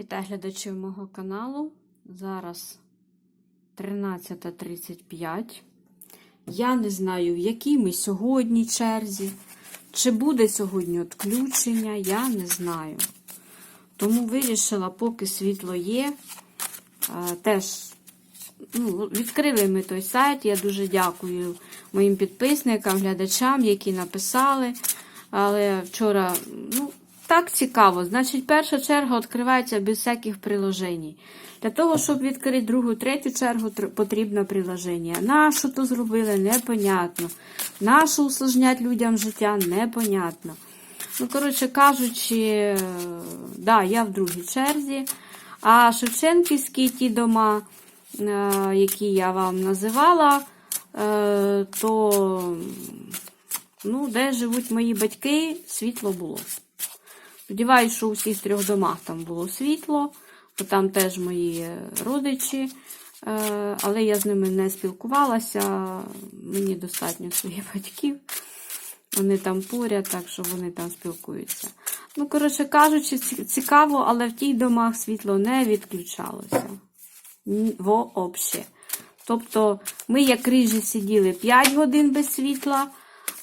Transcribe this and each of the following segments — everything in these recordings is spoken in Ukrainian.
Вітаю глядачів мого каналу. Зараз 13.35. Я не знаю, в якій ми сьогодні черзі. Чи буде сьогодні відключення, я не знаю. Тому вирішила, поки світло є, е, теж ну, відкрили ми той сайт. Я дуже дякую моїм підписникам, глядачам, які написали. Але вчора, ну, так цікаво. Значить, перша черга відкривається без всяких приложень. Для того, щоб відкрити другу, третю чергу, тр- потрібно приложення. Нащо то зробили, непонятно. Нащо усложнять людям життя, непонятно. Ну, коротше кажучи, е, да, я в другій черзі. А Шевченківські ті дома, е, які я вам називала, е, то ну, де живуть мої батьки, світло було. Сподіваюсь, що у всіх трьох домах там було світло, бо там теж мої родичі, Е, але я з ними не спілкувалася. Мені достатньо своїх батьків. Вони там поряд, так що вони там спілкуються. Ну, коротше кажучи, цікаво, але в тих домах світло не відключалося. Вообще. Тобто ми, як рижі, сиділи 5 годин без світла,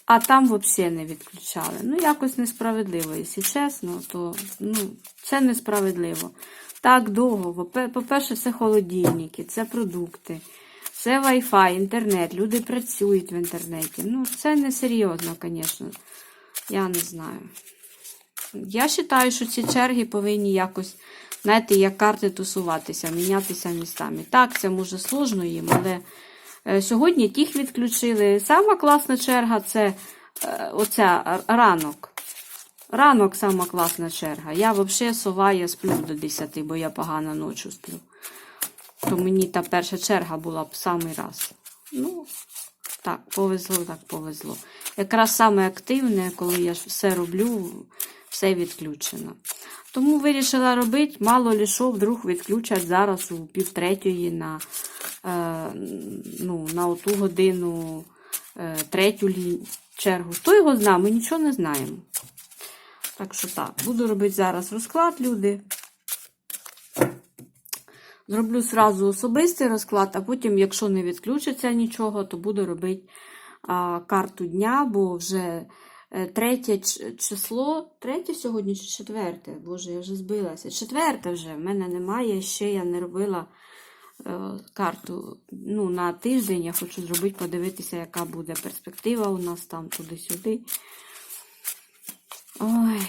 а там взагалі не відключали. Ну, якось несправедливо, якщо чесно, то ну, це несправедливо. Так довго. По- По-перше, це холодильники, це продукти, це Wi-Fi, інтернет. Люди працюють в інтернеті. Ну, це несерйозно, звісно. Я не знаю. Я вважаю, що ці черги повинні якось, знаєте, як карти тусуватися, мінятися містами. Так, це може сложно їм, але сьогодні тих відключили. Сама класна черга це е, оця ранок. Ранок сама класна черга. Я взагалі сова, я сплю до 10, бо я погано ночі сплю. То мені та перша черга була б самий раз. Ну, так, повезло, так повезло. Якраз саме активне, коли я все роблю, все відключено. Тому вирішила робити, мало ли що, вдруг відключать зараз у півтретьої на, е, ну, на оту годину е, третю чергу. Хто його зна, ми нічого не знаємо. Так що так, буду робити зараз розклад, люди. Зроблю сразу особистий розклад, а потім, якщо не відключиться нічого, то буду робити а, карту дня, бо вже е, третє число, третє сьогодні чи четверте? Боже, я вже збилася. Четверте вже, в мене немає, ще я не робила е, карту ну, на тиждень. Я хочу зробити, подивитися, яка буде перспектива у нас там туди-сюди. Ой,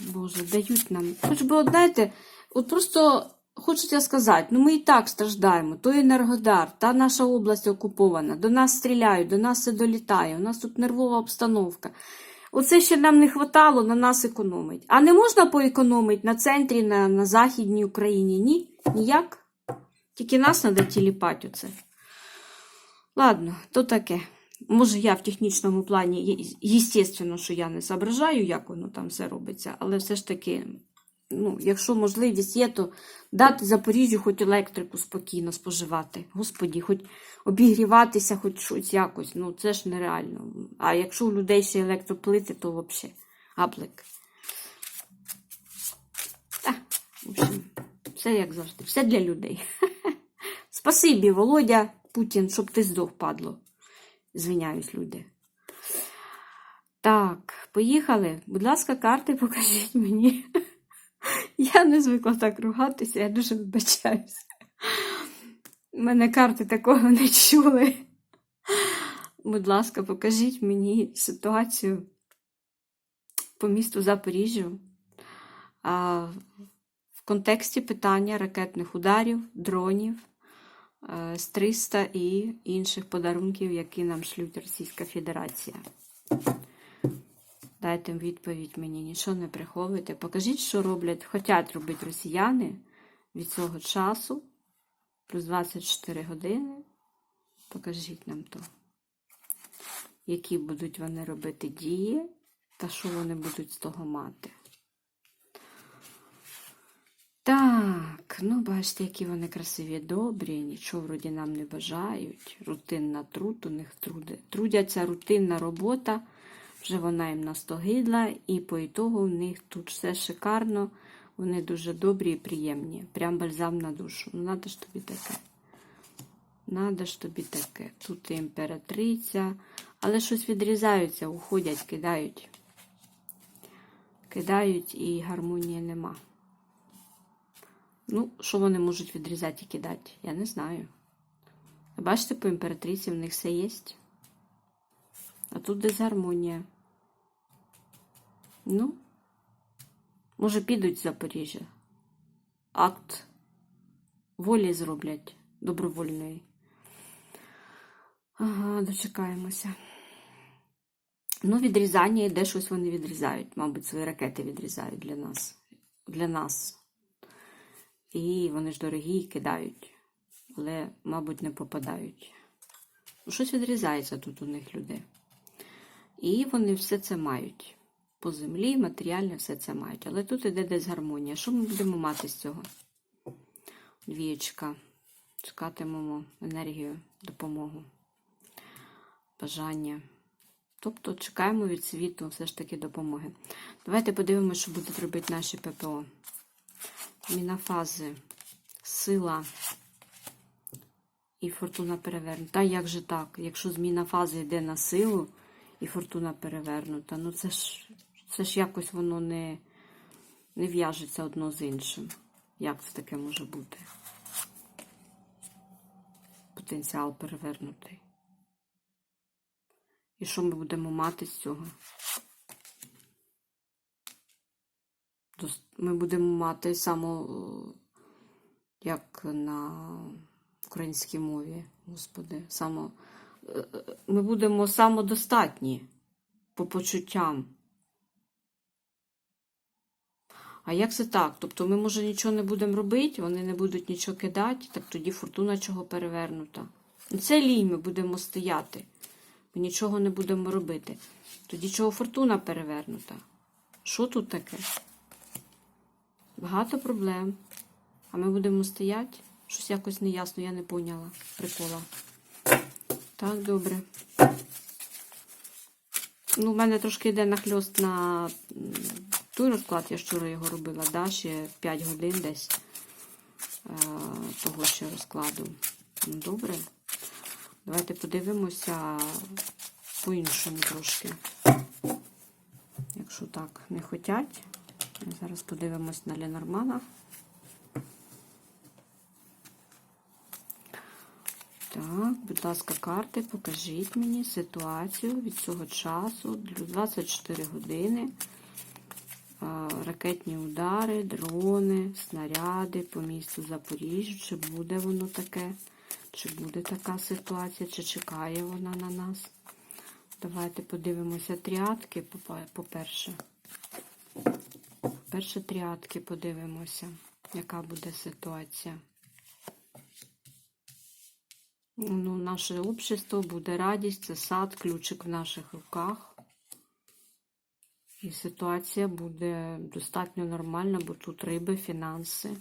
Боже, дають нам. Хоч би, от, знаєте, от просто хочеться сказати, ну ми і так страждаємо. Той Енергодар, та наша область окупована, до нас стріляють, до нас все долітає, у нас тут нервова обстановка. Оце ще нам не хватало на нас економить. А не можна поекономити на центрі, на, на Західній Україні? Ні? Ніяк? Тільки нас треба тіліпати оце. Ладно, то таке. Може, я в технічному плані, звісно, що я не зображаю, як воно там все робиться, але все ж таки, ну, якщо можливість є, то дати Запоріжжю хоч електрику спокійно споживати. Господі, хоч обігріватися, хоч щось якось. Ну, це ж нереально. А якщо у людей ще електроплити, то взагалі гаплик. Так, в общем, все як завжди, все для людей. Спасибі, Володя Путін, щоб ти здох, падло. Звиняюсь, люди. Так, поїхали. Будь ласка, карти покажіть мені. Я не звикла так ругатися, я дуже вибачаюся. Мене карти такого не чули. Будь ласка, покажіть мені ситуацію по місту Запоріжжю. В контексті питання ракетних ударів, дронів, з 300 і інших подарунків, які нам шлють Російська Федерація. Дайте відповідь мені, нічого не приховуйте. Покажіть, що роблять, хочуть робити росіяни від цього часу, плюс 24 години. Покажіть нам то, які будуть вони робити дії, та що вони будуть з того мати. Так, ну бачите, які вони красиві, добрі, нічого вроді нам не бажають. Рутинна труд, у них труди. трудяться рутинна робота, вже вона їм настогидла, і по ітогу у них тут все шикарно. Вони дуже добрі і приємні. Прям бальзам на душу. Ну, надо ж тобі таке. Надо ж тобі таке. Тут і імператриця. Але щось відрізаються, уходять, кидають. Кидають і гармонії нема. Ну, що вони можуть відрізати і кидати? Я не знаю. Бачите, по імператриці в них все є. А тут дисгармонія. Ну, може, підуть з Запоріжжя. Акт волі зроблять добровольної. Ага, дочекаємося. Ну, відрізання йде щось вони відрізають. Мабуть, свої ракети відрізають для нас. Для нас. І вони ж дорогі і кидають. Але, мабуть, не попадають. Щось відрізається тут у них людей. І вони все це мають. По землі, матеріально все це мають. Але тут іде дисгармонія. Що ми будемо мати з цього? Двієчка. Чекатимемо енергію, допомогу, бажання. Тобто чекаємо від світу все ж таки допомоги. Давайте подивимося, що будуть робити наші ППО. Мінофази, сила і фортуна перевернута. Та як же так? Якщо зміна фази йде на силу і фортуна перевернута, ну це ж, це ж якось воно не, не в'яжеться одно з іншим. Як це таке може бути? Потенціал перевернутий. І що ми будемо мати з цього? Ми будемо мати само, е, як на українській мові, господи, само, е, е, ми будемо самодостатні по почуттям. А як це так? Тобто ми, може, нічого не будемо робити, вони не будуть нічого кидати, так тоді фортуна чого перевернута. Ну, Це лінь ми будемо стояти. Ми нічого не будемо робити. Тоді чого фортуна перевернута? Що тут таке? Багато проблем. А ми будемо стояти? Щось якось неясно, я не поняла. Прикола. Так, добре. Ну, в мене трошки йде нахльост на той розклад, я вчора його робила, да? ще 5 годин десь е, того ще розкладу. Ну, добре. Давайте подивимося по-іншому трошки. Якщо так не хотять. Зараз подивимось на Ленормана. Так, будь ласка, карти, покажіть мені ситуацію від цього часу, 24 години. Ракетні удари, дрони, снаряди по місту Запоріжжя. Чи буде воно таке? Чи буде така ситуація, чи чекає вона на нас? Давайте подивимося тріадки, по-перше. Перше тріадки подивимося, яка буде ситуація. Ну, наше общество буде радість, це сад, ключик в наших руках. І ситуація буде достатньо нормальна, бо тут риби, фінанси.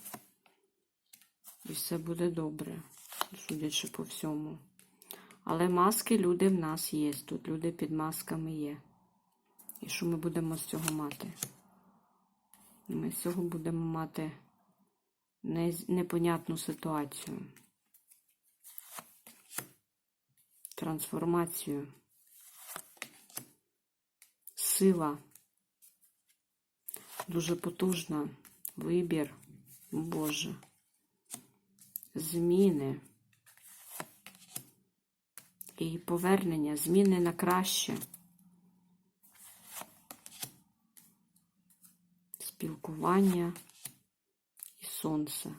І все буде добре, судячи по всьому. Але маски люди в нас є. Тут люди під масками є. І що ми будемо з цього мати? Ми з цього будемо мати непонятну ситуацію. Трансформацію. Сила. Дуже потужна. Вибір. Боже. Зміни. І повернення, зміни на краще. Спілкування і сонце.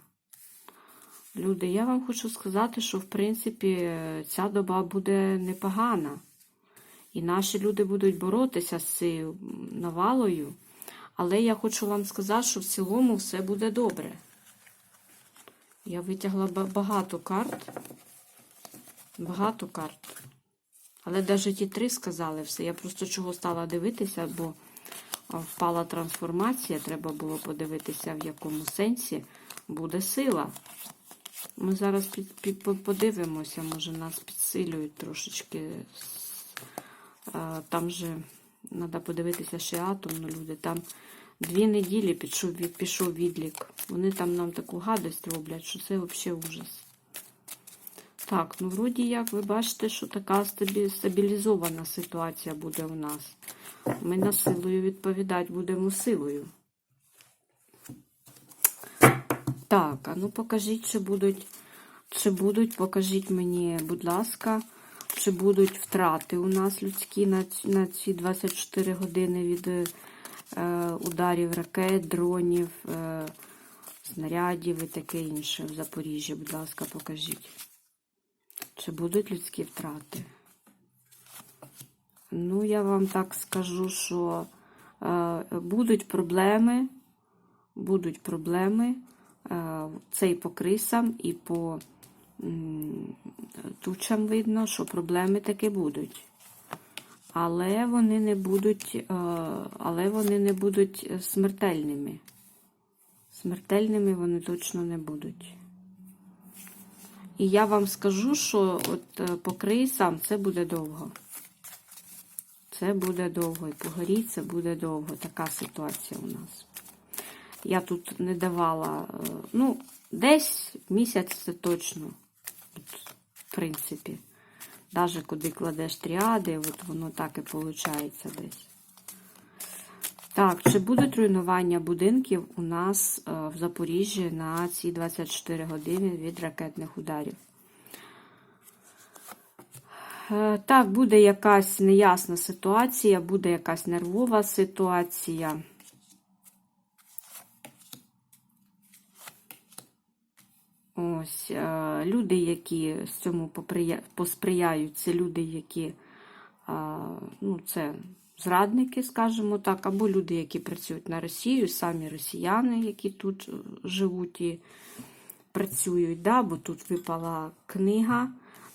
Люди, я вам хочу сказати, що в принципі ця доба буде непогана. І наші люди будуть боротися з цією навалою. Але я хочу вам сказати, що в цілому все буде добре. Я витягла багато карт. Багато карт. Але навіть ті три сказали все. Я просто чого стала дивитися, бо впала трансформація. Треба було подивитися, в якому сенсі буде сила. Ми зараз під, під, по- подивимося, може нас підсилюють трошечки. Там же треба подивитися ще атом, ну люди. Там Дві неділі пішов, пішов відлік. Вони там нам таку гадость роблять, що це взагалі ужас. Так, ну вроді як ви бачите, що така стабілізована ситуація буде у нас. Ми на силою відповідати будемо силою. Так, а ну покажіть, чи будуть, чи будуть, покажіть мені, будь ласка, чи будуть втрати у нас людські на, ці- на ці 24 години від е, ударів ракет, дронів, е, снарядів і таке інше в Запоріжжі, будь ласка, покажіть. Чи будуть людські втрати? Ну, я вам так скажу, що е, будуть проблеми, будуть проблеми. Е, це і по крисам, і по м, тучам видно, що проблеми таки будуть. Але вони не будуть, е, але вони не будуть смертельними. Смертельними вони точно не будуть. І я вам скажу, що от е, по крисам це буде довго. Це буде довго. І по горі це буде довго. Така ситуація у нас. Я тут не давала, е, ну, десь місяць це точно. От, в принципі. Навіть куди кладеш тріади, от воно так і виходить десь. Так, чи будуть руйнування будинків у нас е, в Запоріжжі на ці 24 години від ракетних ударів? Е, Так, буде якась неясна ситуація, буде якась нервова ситуація. Ось е, люди, які з цьому посприяють, це люди, які ну, це зрадники, скажімо так, або люди, які працюють на Росію, самі росіяни, які тут е, живуть і працюють, да, бо тут випала книга,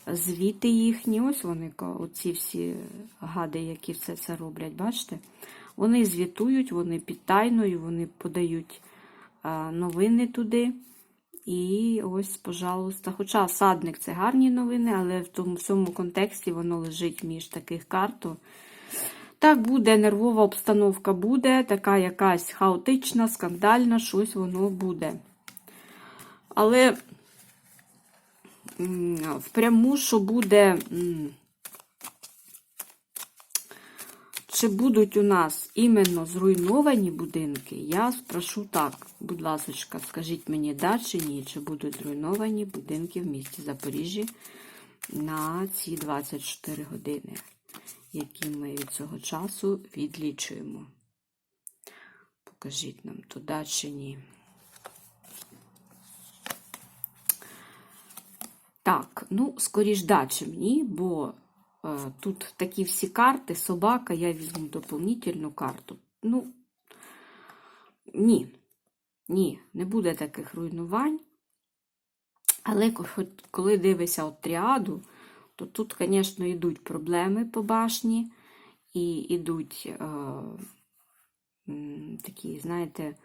звіти їхні. Ось вони, оці всі гади, які все це роблять, бачите? Вони звітують, вони під тайною, вони подають новини туди. І ось, пожалуйста. Хоча садник це гарні новини, але в тому в цьому контексті воно лежить між таких карт. Так буде, нервова обстановка буде, така якась хаотична, скандальна, щось воно буде. Але впряму, що буде. Чи будуть у нас іменно зруйновані будинки? Я спрошу так, будь ласка, скажіть мені, да чи ні, чи будуть зруйновані будинки в місті Запоріжжі на ці 24 години, які ми від цього часу відлічуємо. Покажіть нам то да чи ні. Так, ну, скоріш да, чим ні, бо е, тут такі всі карти, собака, я візьму доповнительну карту. Ну, ні, ні, не буде таких руйнувань. Але коли дивишся от тріаду, то тут, звісно, йдуть проблеми по башні, і йдуть е, такі, знаєте,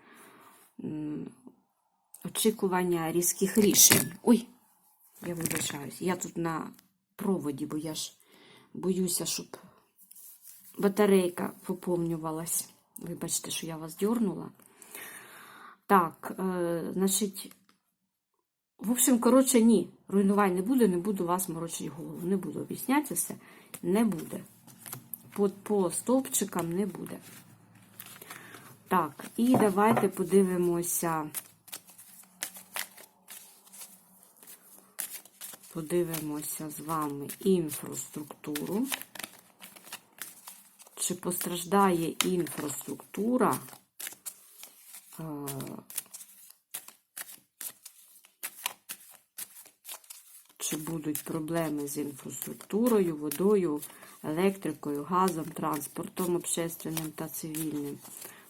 очікування різких рішень. Ой, я вибачаюсь. Я тут на проводі, бо я ж боюся, щоб батарейка поповнювалась. Вибачте, що я вас дьорнула. Так, е, значить, в общем, коротше, ні. Руйнувань не буде, не буду вас морочити голову. Не буду об'ясняти все. Не буде. По, по стовпчикам не буде. Так, і давайте подивимося. Подивимося з вами інфраструктуру. Чи постраждає інфраструктура? е, Чи будуть проблеми з інфраструктурою, водою, електрикою, газом, транспортом общественним та цивільним?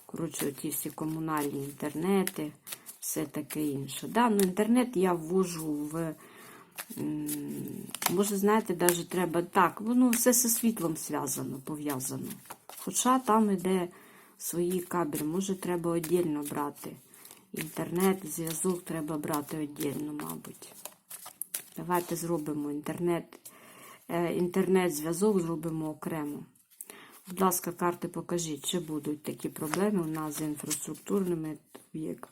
Коротше, ті всі комунальні інтернети, все таке інше. Да, ну, інтернет я ввожу в. Може, знаєте, навіть треба так, воно все зі світлом зв'язано, пов'язано. Хоча там іде свої кабелі, може, треба віддільно брати. Інтернет, зв'язок треба брати віддільно, мабуть. Давайте зробимо інтернет, е, інтернет-зв'язок зробимо окремо. Будь ласка, карти покажіть, чи будуть такі проблеми у нас з інфраструктурними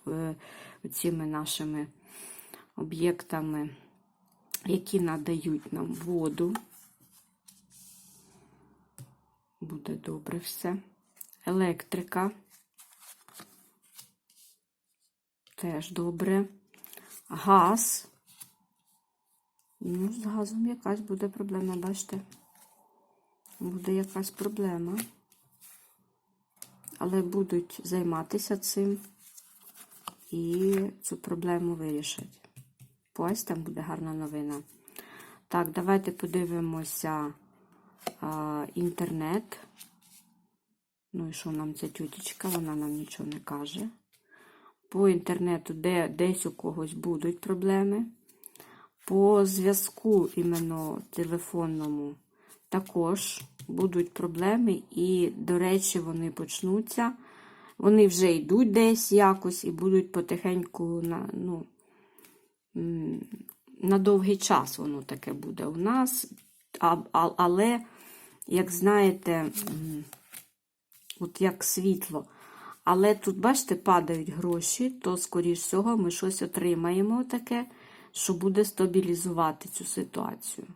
е, цими нашими об'єктами, які надають нам воду. Буде добре все. Електрика. Теж добре. Газ. Ну, з газом якась буде проблема, бачите? Буде якась проблема. Але будуть займатися цим і цю проблему вирішать. Ось там буде гарна новина. Так, давайте подивимося а, інтернет. Ну і що нам ця тютечка? Вона нам нічого не каже. По інтернету, де десь у когось будуть проблеми. По зв'язку іменно телефонному також будуть проблеми, і, до речі, вони почнуться. Вони вже йдуть десь якось і будуть потихеньку ну, на довгий час воно таке буде у нас. Але, як знаєте, от як світло. Але тут, бачите, падають гроші, то, скоріш всього, ми щось отримаємо таке, що буде стабілізувати цю ситуацію.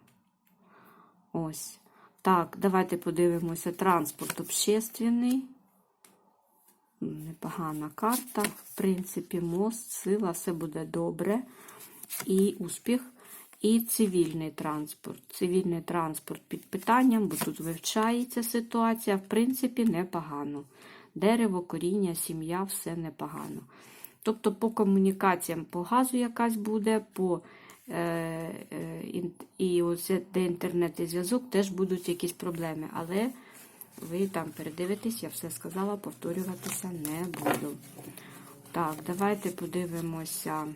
Ось. Так, давайте подивимося. Транспорт общественний. Непогана карта. В принципі, мост, сила, все буде добре. І успіх. І цивільний транспорт. Цивільний транспорт під питанням, бо тут вивчається ситуація. В принципі, непогано. Дерево, коріння, сім'я, все непогано. Тобто, по комунікаціям по газу якась буде, по е, е, і оце, де інтернет і зв'язок, теж будуть якісь проблеми. Але ви там передивитесь, я все сказала, повторюватися не буду. Так, давайте подивимося.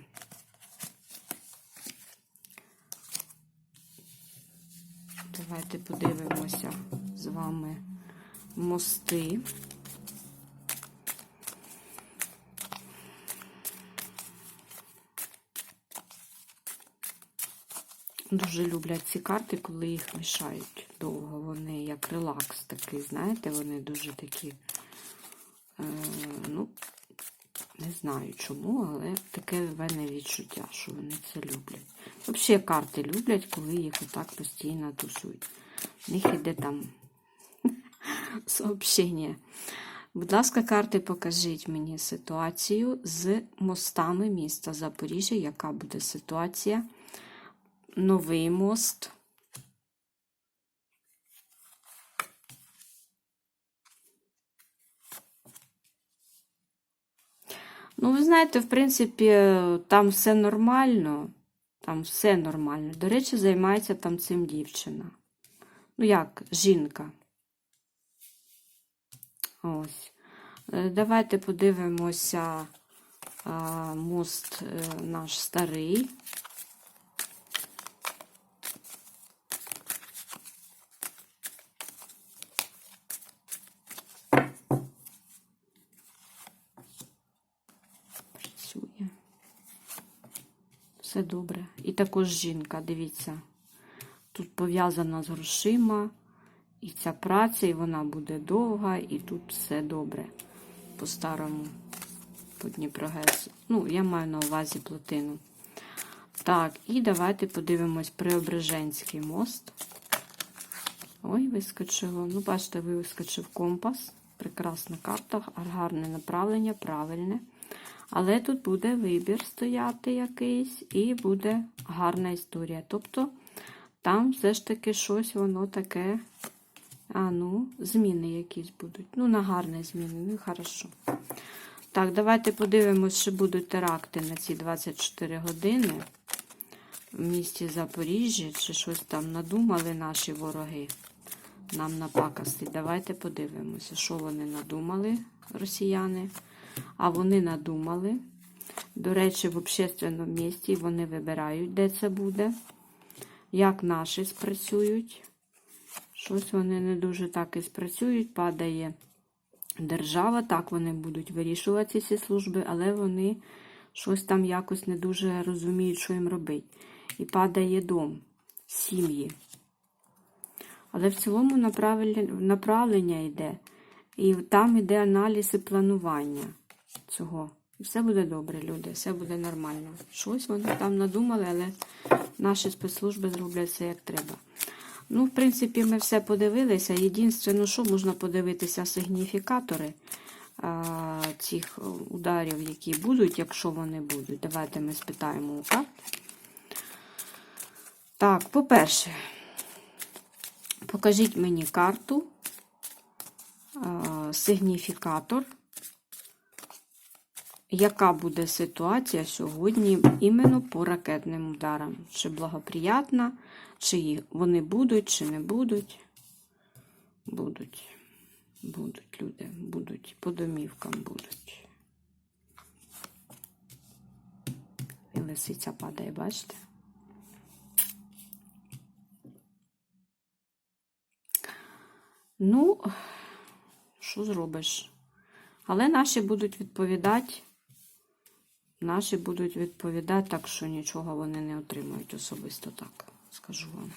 Давайте подивимося з вами мости. Дуже люблять ці карти, коли їх мішають довго. Вони як релакс такий, знаєте, вони дуже такі, е, ну, не знаю чому, але таке в мене відчуття, що вони це люблять. Взагалі карти люблять, коли їх отак постійно тусують. В них іде там сообщення. Будь ласка, карти, покажіть мені ситуацію з мостами міста Запоріжжя. Яка буде ситуація? Новий мост. Ну, ви знаєте, в принципі, там все нормально. Там все нормально. До речі, займається там цим дівчина. Ну, як, жінка. Ось. Е, Давайте подивимося а, мост е, наш старий. Все добре. І також жінка, дивіться. Тут пов'язана з грошима. І ця праця, і вона буде довга, і тут все добре. По-старому, по Дніпрогесу. Ну, я маю на увазі плотину. Так, і давайте подивимось Преображенський мост. Ой, вискочило. Ну, бачите, вискочив компас. Прекрасна карта, гарне направлення, правильне. Але тут буде вибір стояти якийсь, і буде гарна історія. Тобто, там все ж таки щось воно таке. А, ну, зміни якісь будуть. Ну, на гарні зміни, ну, хорошо. Так, давайте подивимось, чи будуть теракти на ці 24 години в місті Запоріжжя, чи щось там надумали наші вороги нам напакасти. Давайте подивимося, що вони надумали, росіяни. А вони надумали. До речі, в общественному місті вони вибирають, де це буде. Як наші спрацюють. Щось вони не дуже так і спрацюють, падає держава, так вони будуть вирішувати ці служби, але вони щось там якось не дуже розуміють, що їм робити. І падає дом, сім'ї. Але в цілому направлення йде. І там йде аналіз і планування цього. І все буде добре, люди, все буде нормально. Щось вони там надумали, але наші спецслужби зроблять все як треба. Ну, в принципі, ми все подивилися. Єдине, що можна подивитися сигніфікатори а, цих ударів, які будуть, якщо вони будуть. Давайте ми спитаємо у карт. Так, по-перше, покажіть мені карту, а, сигніфікатор. Яка буде ситуація сьогодні іменно по ракетним ударам? Чи благоприятна, чи вони будуть, чи не будуть? Будуть. Будуть люди, будуть. По домівкам будуть. І лисиця падає, бачите? Ну, що зробиш? Але наші будуть відповідати. Наші будуть відповідати, так що нічого вони не отримують особисто так, скажу вам.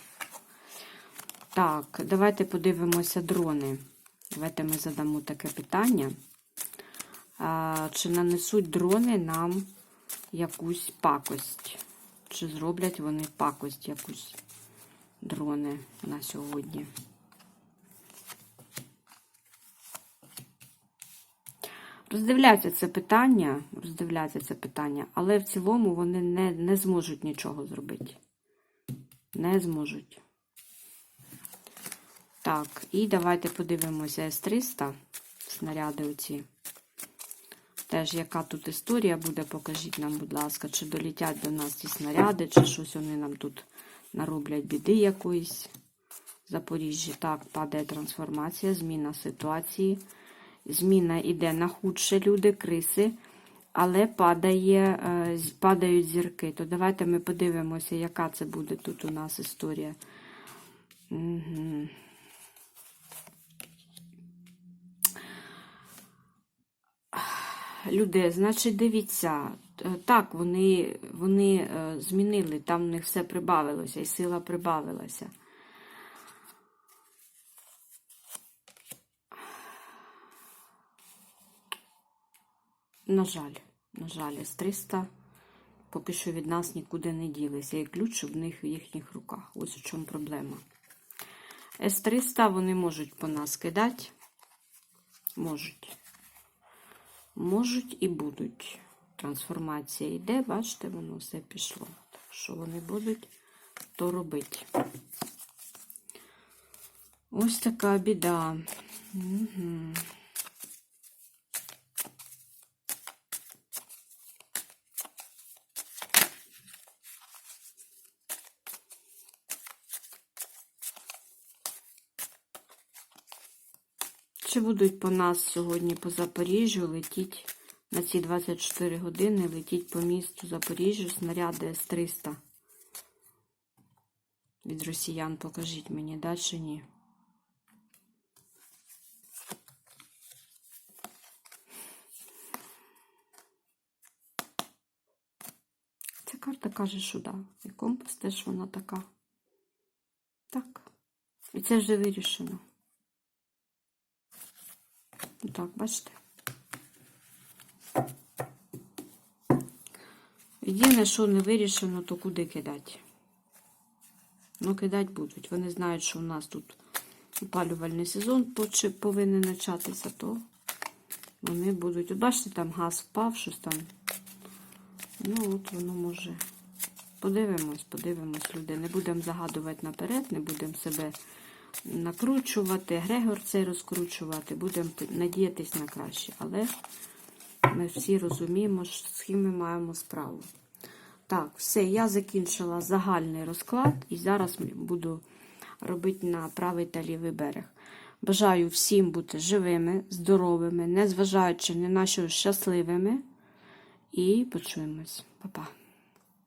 Так, давайте подивимося дрони. Давайте ми задамо таке питання. А, чи нанесуть дрони нам якусь пакость? Чи зроблять вони пакость якусь дрони на сьогодні? Роздивляться це питання, роздивляться це питання, але в цілому вони не, не зможуть нічого зробити. Не зможуть. Так, і давайте подивимося С-300, снаряди оці. Теж, яка тут історія буде, покажіть нам, будь ласка, чи долітять до нас ці снаряди, чи щось вони нам тут нароблять біди якоїсь. Запоріжжі. Так, падає трансформація, зміна ситуації. Зміна йде на худше люди, криси, але падає, е, падають зірки. То давайте ми подивимося, яка це буде тут у нас історія. Люди, значить, дивіться, е, так, вони, вони е, змінили, там в них все прибавилося, і сила прибавилася. На жаль, на жаль, С-300 поки що від нас нікуди не ділися. І ключ в них в їхніх руках. Ось у чому проблема. С-300 вони можуть по нас кидати. Можуть. Можуть і будуть. Трансформація йде, бачите, воно все пішло. Так що вони будуть то робити. Ось така біда. Угу. Чи будуть по нас сьогодні по Запоріжжю летіть на ці 24 години летіть по місту Запоріжжю снаряди С-300? Від росіян покажіть мені, да чи ні? Ця карта каже, що да. І компас теж вона така. Так. І це вже вирішено. Так, бачите? Єдине, що не вирішено, то куди кидати. Ну, кидати будуть. Вони знають, що у нас тут опалювальний сезон повинен початися, то вони будуть. От бачите, там газ впав, щось там. Ну, от воно може. Подивимось, подивимось, люди. Не будемо загадувати наперед, не будемо себе накручувати, Грегор цей розкручувати, будемо надіятись на краще. Але ми всі розуміємо, з ким ми маємо справу. Так, все, я закінчила загальний розклад і зараз буду робити на правий та лівий берег. Бажаю всім бути живими, здоровими, незважаючи ні на що щасливими. І почуємось. Па-па.